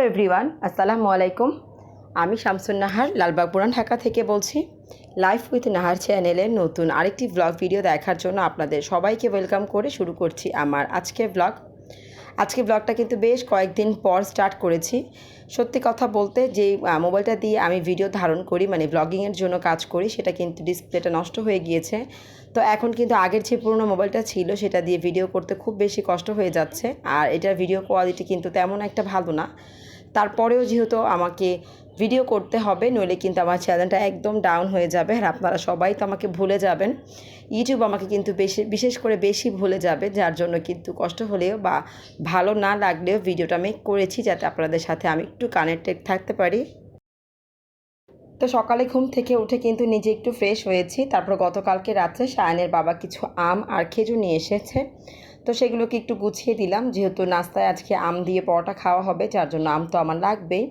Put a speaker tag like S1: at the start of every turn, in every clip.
S1: Hello everyone, আসসালামু আলাইকুম। আমি শামসুন নাহার লালবাগ পুরান ঢাকা থেকে বলছি লাইফ উইথ নাহার চ্যানেলে নতুন আরেকটি ব্লগ ভিডিও দেখার জন্য আপনাদের সবাইকে ওয়েলকাম করে শুরু করছি আমার আজকের ব্লগ আজকে ব্লগটা কিন্তু বেশ কয়েকদিন পর স্টার্ট করেছি। সত্যি কথা বলতে যে মোবাইলটা দিয়ে আমি ভিডিও ধারণ করি মানে ব্লগিংয়ের জন্য কাজ করি, সেটা কিন্তু ডিসপ্লেটা নষ্ট হয়ে গিয়েছে। তো এখন কিন্তু আগের যে পুরনো মোবাইলটা ছিল, সেটা দিয়ে ভিডিও করতে খুব বেশি কষ্ট হয়ে যাচ্ছে। আর এটার ভিডিও কোয়ালিটি কিন্তু তেমন একটা ভালো না। তারপরেও যেহেতু আমাকে ভিডিও করতে হবে, নইলে কিন্তু আমার চ্যানেলটা একদম ডাউন হয়ে যাবে। আর আপনারা সবাই তো আমাকে ভুলে যাবেন। ইউটিউব আমাকে কিন্তু বেশি, বিশেষ করে বেশি ভুলে যাবে, যার জন্য কিন্তু কষ্ট হলেও বা ভালো না লাগলেও ভিডিওটা আমি করেছি, যাতে আপনাদের সাথে আমি একটু কানেক্টেড থাকতে পারি। তো সকালে ঘুম থেকে উঠে কিন্তু নিজে একটু ফ্রেশ হয়েছি। তারপর গতকালকে রাত্রে সায়নের বাবা কিছু আম আর খেজুর নিয়ে এসেছে। তো সেগুলোকে একটু গুছিয়ে দিলাম। যেহেতু নাস্তায় আজকে আম দিয়ে পরোটা খাওয়া হবে, যার জন্য আম তো আমার লাগবেই।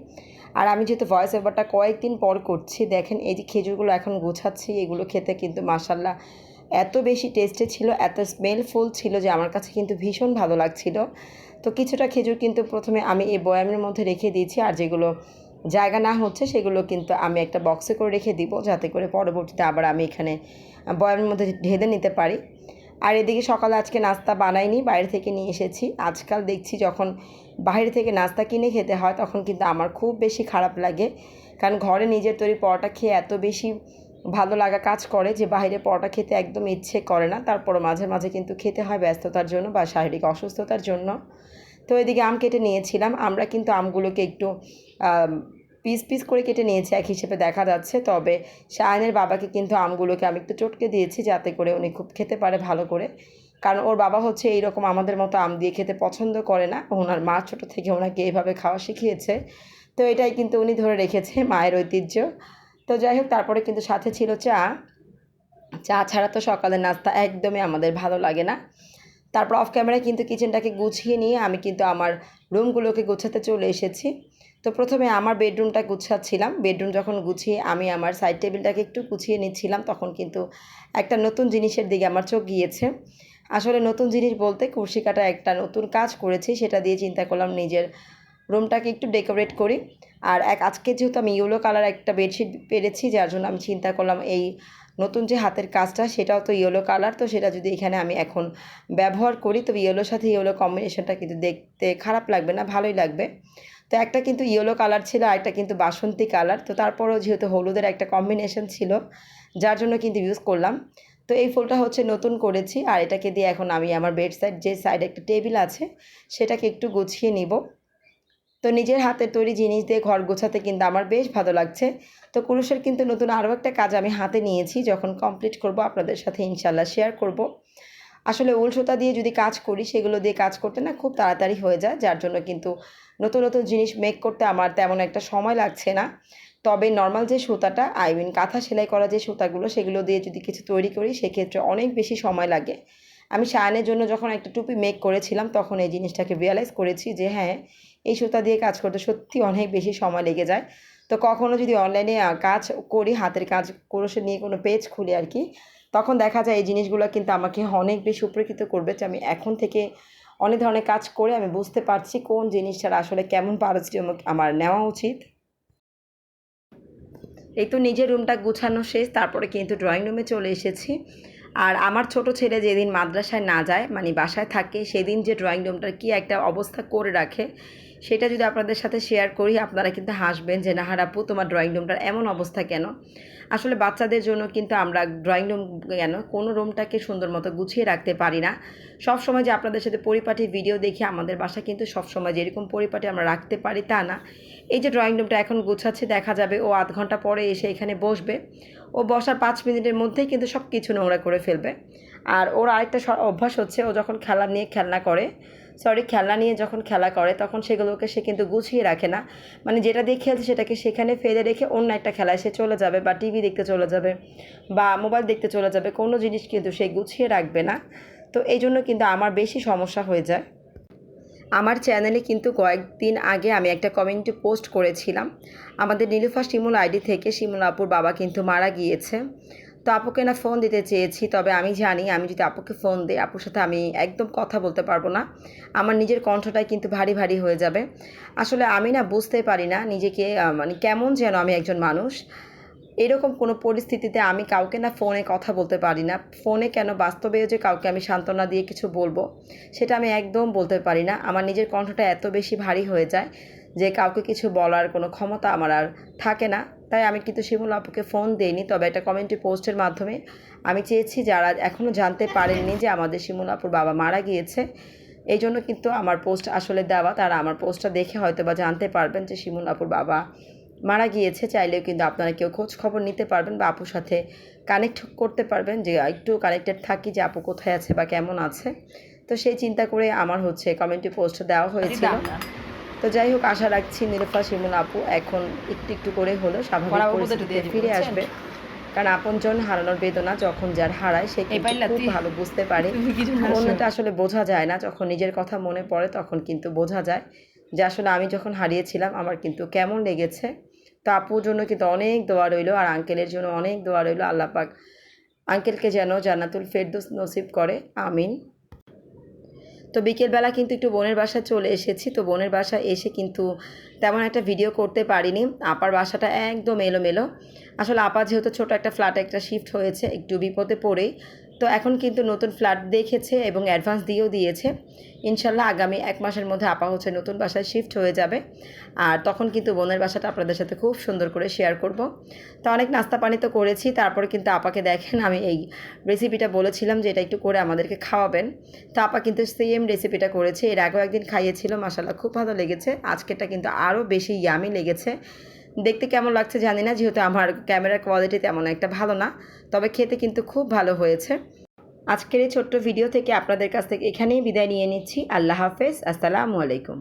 S1: আর আমি যেহেতু ভয়েস ওভারটা কয়েকদিন পর করছি, দেখেন এই যে খেজুরগুলো এখন গুছাচ্ছি, এগুলো খেতে কিন্তু মাসাল্লাহ এত বেশি টেস্টে ছিল, এত স্মেলফুল ছিল যে আমার কাছে কিন্তু ভীষণ ভালো লাগছিল। তো কিছুটা খেজুর কিন্তু প্রথমে আমি এই বয়ামের মধ্যে রেখে দিয়েছি, আর যেগুলো জায়গা না হচ্ছে সেগুলো কিন্তু আমি একটা বক্সে করে রেখে দিব, যাতে করে পরবর্তীতে আবার আমি এখানে বয়ামের মধ্যে ঢেলে নিতে পারি। আর এদিকে সকালে আজকে নাস্তা বানাইনি, বাইরে থেকে নিয়ে এসেছি। আজকাল দেখছি যখন বাইরে থেকে নাস্তা কিনে খেতে হয়, তখন কিন্তু আমার খুব বেশি খারাপ লাগে। কারণ ঘরে নিজের তৈরি পরোটা খেয়ে এত বেশি ভালো লাগা কাজ করে যে বাইরে পরোটা খেতে একদম ইচ্ছে করে না। তারপরও মাঝে মাঝে কিন্তু খেতে হয় ব্যস্ততার জন্য বা শারীরিক অসুস্থতার জন্য। তো এদিকে আম কেটে নিয়েছিলাম। আমরা কিন্তু আমগুলোকে একটু পিস পিস করে কেটে নিয়েছি, এক হিসেবে দেখা যাচ্ছে। তবে শায়নের বাবাকে কিন্তু আমগুলোকে আমি একটু চটকে দিয়েছি যাতে করে উনি খুব খেতে পারে ভালো করে। কারণ ওর বাবা হচ্ছে এইরকম আমাদের মতো আম দিয়ে খেতে পছন্দ করে না। ওনার মা ছোটো থেকে ওনাকে এইভাবে খাওয়া শিখিয়েছে। তো এটাই কিন্তু উনি ধরে রেখেছে মায়ের ঐতিহ্য। তো যাই হোক, তারপরে কিন্তু সাথে ছিল চা। চা ছাড়া তো সকালের নাস্তা একদমই আমাদের ভালো লাগে না। তারপর অফ ক্যামেরায় কিন্তু কিচেনটাকে গুছিয়ে নিয়ে আমি কিন্তু আমার রুমগুলোকে গোছাতে চলে এসেছি। তো প্রথমে আমার বেডরুমটা গুছাচ্ছিলাম। বেডরুম যখন গুছিয়ে আমি আমার সাইড টেবিলটাকে একটু গুছিয়ে নিচ্ছিলাম, তখন কিন্তু একটা নতুন জিনিসের দিকে আমার চোখ গিয়েছে। আসলে নতুন জিনিস বলতে কুর্সি কাটা একটা নতুন কাজ করেছি, সেটা দিয়ে চিন্তা করলাম নিজের রুমটাকে একটু ডেকোরেট করি। আর এক, আজকে যেহেতু আমি ইয়েলো কালার একটা বেডশিট পেরেছি, যার জন্য আমি চিন্তা করলাম এই নতুন যে হাতের কাজটা, সেটাও তো ইয়েলো কালার তো সেটা যদি এখানে আমি এখন ব্যবহার করি, তবে ইয়েলোর সাথে ইয়েলো কম্বিনেশনটা কিন্তু দেখতে খারাপ লাগবে না, ভালোই লাগবে। তো একটা কিন্তু ইয়েলো কালার ছিল, আর একটা কিন্তু বাসন্তী কালার তো তারপরেও যেহেতু হলুদের একটা কম্বিনেশন ছিল, যার জন্য কিন্তু ইউজ করলাম। তো এই ফুলটা হচ্ছে নতুন করেছি, আর এটাকে দিয়ে এখন আমি আমার বেড সাইড যে সাইডে একটা টেবিল আছে, সেটাকে একটু গুছিয়ে নিব। তো নিজের হাতের তৈরি জিনিস দিয়ে ঘর গোছাতে কিন্তু আমার বেশ ভালো লাগছে। তো কুরুষের কিন্তু নতুন আরও একটা কাজ আমি হাতে নিয়েছি, যখন কমপ্লিট করব আপনাদের সাথে ইনশাল্লাহ শেয়ার করব। আসলে উল সুতা দিয়ে যদি কাজ করি, সেগুলো দিয়ে কাজ করতে না খুব তাড়াতাড়ি হয়ে যায়, যার জন্য কিন্তু নতুন নতুন জিনিস মেক করতে আমার তেমন একটা সময় লাগছে না। তবে নর্মাল যে সুতাটা আই মিন কাঁথা সেলাই করা যে সুতাগুলো, সেগুলো দিয়ে যদি কিছু তৈরি করি, সেক্ষেত্রে অনেক বেশি সময় লাগে। আমি শায়নের জন্য যখন একটা টুপি মেক করেছিলাম, তখন এই জিনিসটাকে রিয়ালাইজ করেছি যে হ্যাঁ এই সুতা দিয়ে কাজ করতে সত্যি অনেক বেশি সময় লেগে যায়। তো কখনও যদি অনলাইনে কাজ করি, হাতের কাজ ক্রোশে নিয়ে কোনো পেজ খুলি আর কি, তখন দেখা যায় এই জিনিসগুলো কিন্তু আমাকে অনেক বেশি উপকৃত করবে যে আমি এখন থেকে অনেক ধরনের কাজ করে আমি বুঝতে পারছি কোন জিনিসটার আসলে কেমন পারিশ্রমিক আমার নেওয়া উচিত। এই তো নিজের রুমটা গুছানো শেষ, তারপরে কিন্তু ড্রয়িং রুমে চলে এসেছি। আর আমার ছোট ছেলে যেদিন মাদ্রাসায় না যায় মানে বাসায় থাকে, সেদিন যে ড্রয়িং রুমটার কি একটা অবস্থা করে রাখে, সেটা যদি আপনাদের সাথে শেয়ার করি, আপনারা কিন্তু হাসবেন যে নাহার আপু তোমার ড্রয়িং রুমটার এমন অবস্থা কেন? আসলে বাচ্চাদের জন্য কিন্তু আমরা ড্রয়িং রুম কেন, কোনো রুমটাকে সুন্দর মতো গুছিয়ে রাখতে পারি না। সব সময় যে আপনাদের সাথে পরিপাটি ভিডিও দেখি, আমাদের বাসা কিন্তু সব সময় যেরকম পরিপাটি আমরা রাখতে পারি তা না। এই যে ড্রয়িং রুমটা এখন গুছাচ্ছে, দেখা যাবে ও আধ ঘণ্টা পরে এসে এখানে বসবে। ও বসার পাঁচ মিনিটের মধ্যেই কিন্তু সব কিছু নোংরা করে ফেলবে। আর ওর আরেকটা অভ্যাস হচ্ছে, ও যখন খেলা নিয়ে খেলনা করে সরি খেলনা নিয়ে যখন খেলা করে, তখন সেগুলোকে সে কিন্তু গুছিয়ে রাখে না। মানে যেটা দিয়ে খেলছে সেটাকে সেখানে ফেলে রেখে অন্য একটা খেলায় সে চলে যাবে বা টিভি দেখতে চলে যাবে বা মোবাইল দেখতে চলে যাবে, কোনো জিনিস কিন্তু সে গুছিয়ে রাখবে না। তো এই জন্য কিন্তু আমার বেশি সমস্যা হয়ে যায়। আমার চ্যানেলে কিন্তু কয়েকদিন আগে আমি একটা কমিউনিটি পোস্ট করেছিলাম। আমাদের নীলুফা শিমুল আইডি থেকে শিমুল আপুর বাবা কিন্তু মারা গিয়েছে। তো আপুকে না ফোন দিতে চেয়েছি, তবে আমি জানি, আমি যদি আপুকে ফোন দিই, আপুর সাথে আমি একদম কথা বলতে পারব না। আমার নিজের কণ্ঠটাই কিন্তু ভারী ভারী হয়ে যাবে। আসলে আমি না বুঝতে পারি না নিজেকে মানে কেমন যেন আমি একজন মানুষ। এরকম কোনো পরিস্থিতিতে আমি কাউকে না ফোনে কথা বলতে পারি না। ফোনে কেন? বাস্তবেও যে কাউকে আমি সান্ত্বনা দিয়ে কিছু বলব, সেটা আমি একদম বলতে পারি না। আমার নিজের কণ্ঠটা এত বেশি ভারী হয়ে যায় যে কাউকে কিছু বলার কোনো ক্ষমতা আমার আর থাকে না। তাই আমি কিন্তু শিমুল আপুকে ফোন দেইনি, তবে একটা কমেন্টে পোস্টের মাধ্যমে আমি চেয়েছি যারা এখনও জানতে পারেননি যে আমাদের শিমুল আপুর বাবা মারা গিয়েছে, এই জন্য কিন্তু আমার পোস্ট আসলে দেওয়া। তারা আমার পোস্টটা দেখে হয়তো বা জানতে পারবেন যে শিমুল আপুর বাবা মারা গিয়েছে চাইলেও কিন্তু আপনারা কেউ খোঁজ খবর নিতে পারবেন বা আপুর সাথে কানেক্ট করতে পারবেন যে একটু কানেক্টেড থাকি যে আপু কোথায় আছে বা কেমন আছে। তো সেই চিন্তা করে আমার হচ্ছে কমেন্টে পোস্ট দেওয়া হয়েছিল। তো যাই হোক আশা রাখছি নিরুফা শিমুল আপু এখন একটু একটু করে হলো স্বাভাবিক পরিস্থিতিতে ফিরে আসবে। কারণ আপনজন হারানোর বেদনা যখন যার হারায় সে খুব ভালো বুঝতে পারে? অন্যটা আসলে বোঝা যায় না যখন নিজের কথা মনে পড়ে তখন কিন্তু বোঝা যায় যে আসলে আমি যখন হারিয়েছিলাম আমার কিন্তু কেমন লেগেছে। তো আপুর জন্য কিন্তু অনেক দোয়া রইল, আর আঙ্কেলের জন্য অনেক দোয়া রইল আল্লাহ পাক আঙ্কেলকে যেন জান্নাতুল ফেরদৌস নসিব করে, আমিন। তো বিকেলবেলা কিন্তু একটু বোনের বাসায় চলে এসেছি, তো বোনের বাসা এসে কিন্তু তেমন একটা ভিডিও করতে পারিনি, আপার বাসাটা একদম এলোমেলো। আসলে আপা যেহেতু ছোট একটা ফ্ল্যাটে একটা শিফট হয়েছে, একটু বিপদে পড়েই তো এখন কিন্তু নতুন ফ্ল্যাট দেখেছে এবং অ্যাডভান্স দিয়েও দিয়েছে। ইনশাল্লাহ আগামী এক মাসের মধ্যে আপা হচ্ছে নতুন বাসায় শিফট হয়ে যাবে। আর তখন কিন্তু বোনের বাসাটা আপনাদের সাথে খুব সুন্দর করে শেয়ার করব। তো অনেক নাস্তা পানি তো করেছি, তারপরে কিন্তু আপাকে দেখেন, আমি এই রেসিপিটা বলেছিলাম যে এটা একটু করে আমাদেরকে খাওয়াবেন। তো আপা কিন্তু সেম রেসিপিটা করেছে, এর আগেও একদিন খাইয়েছিল মাসাল্লাহ খুব ভালো লেগেছে। আজকেরটা কিন্তু আরও বেশি ইয়ামি লেগেছে। দেখতে কেমন লাগছে জানি না, যেহেতু আমার ক্যামেরার কোয়ালিটি তেমন একটা ভালো না, তবে খেতে কিন্তু খুব ভালো হয়েছে। আজকের এই ছোট্ট ভিডিও থেকে আপনাদের কাছ থেকে এখানেই বিদায় নিয়ে নিচ্ছি। আল্লাহ হাফেজ, আসসালামু আলাইকুম।